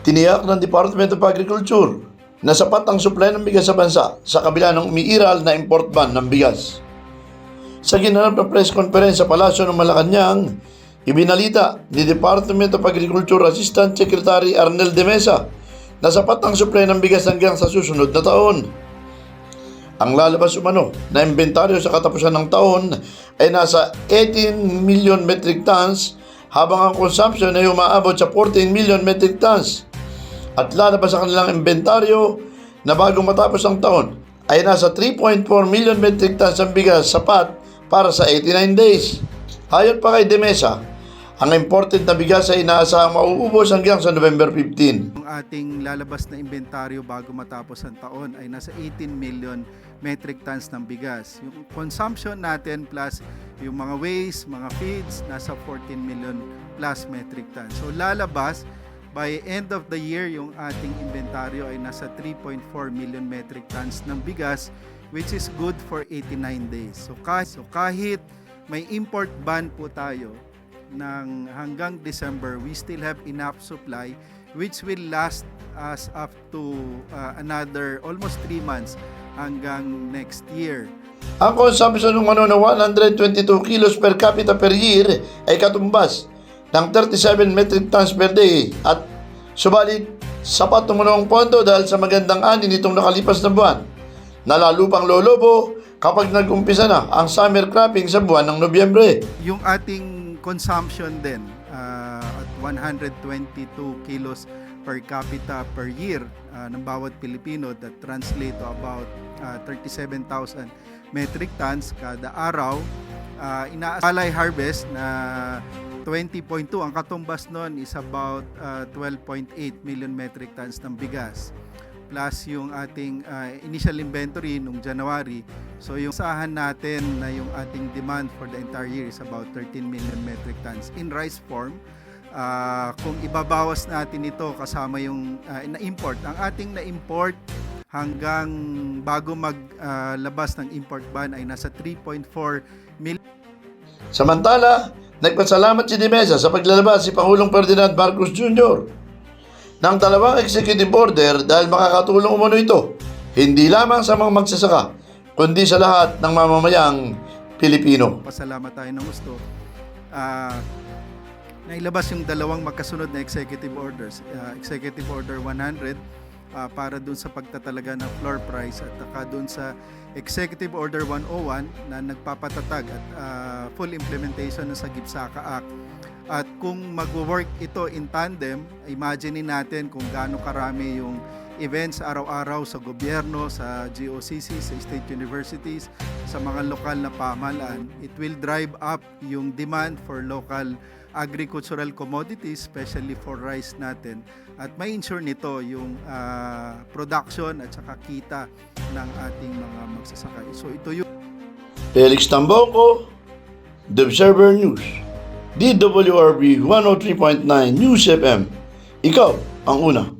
Tiniyak ng Department of Agriculture na sapat ang supply ng bigas sa bansa sa kabila ng umiiral na import ban ng bigas. Sa ginanap na press conference sa Palasyo ng Malacanang, ibinalita ni Department of Agriculture Assistant Secretary Arnel de Mesa na sapat ang supply ng bigas hanggang sa susunod na taon. Ang lalabas umano na inventaryo sa katapusan ng taon ay nasa 18 million metric tons habang ang consumption ay umaabot sa 14 million metric tons. At lalabas sa kanilang inventaryo na bago matapos ang taon ay nasa 3.4 million metric tons ang bigas sapat para sa 89 days. Ayon pa kay Demesa, ang imported na bigas ay inaasahang mauubos hanggang sa November 15. Ang ating lalabas na inventaryo bago matapos ang taon ay nasa 18 million metric tons ng bigas. Yung consumption natin plus yung mga waste, mga feeds, nasa 14 million plus metric tons. So lalabas by end of the year yung ating inventaryo ay nasa 3.4 million metric tons ng bigas which is good for 89 days. So kahit, so kahit may import ban po tayo, ng hanggang December, we still have enough supply which will last us up to uh, another almost 3 months hanggang next year. Ang consumption ng ano na 122 kilos per capita per year ay katumbas ng 37 metric tons per day at subalit sapat tumunong pondo dahil sa magandang ani nitong nakalipas na buwan. Nalalo pang lolobo kapag nag-umpisa na ang summer cropping sa buwan ng Nobyembre. Yung ating consumption din uh, at 122 kilos per capita per year uh, ng bawat Pilipino that translate to about uh, 37,000 metric tons kada araw. Uh, inaalay harvest na 20.2 ang katumbas nun is about uh, 12.8 million metric tons ng bigas plus yung ating uh, initial inventory nung January. So yung sahan natin na yung ating demand for the entire year is about 13 million metric tons in rice form. Uh, kung ibabawas natin ito kasama yung uh, na-import, ang ating na-import hanggang bago maglabas ng import ban ay nasa 3.4 million Samantala, nagpasalamat si Dimesa sa paglalabas si Pangulong Ferdinand Marcos Jr. ng dalawang executive order dahil makakatulong umano ito hindi lamang sa mga magsasaka kundi sa lahat ng mamamayang Pilipino. pasalamat tayo ng gusto. Ah, nailabas yung dalawang magkasunod na executive orders. Ah, executive Order 100 ah, para dun sa pagtatalaga ng floor price at saka dun sa Executive Order 101 na nagpapatatag at ah, full implementation ng sa Gipsaka Act. At kung magwo-work ito in tandem, imagine natin kung gaano karami yung events araw-araw sa gobyerno, sa GOCC, sa state universities, sa mga lokal na pamahalaan. It will drive up yung demand for local agricultural commodities, especially for rice natin. At may ensure nito yung ah, production at saka kita ng ating mga magsasaka. So ito yung Felix Tambonco, The Observer News, DWRB 103.9 News FM. Ikaw ang una.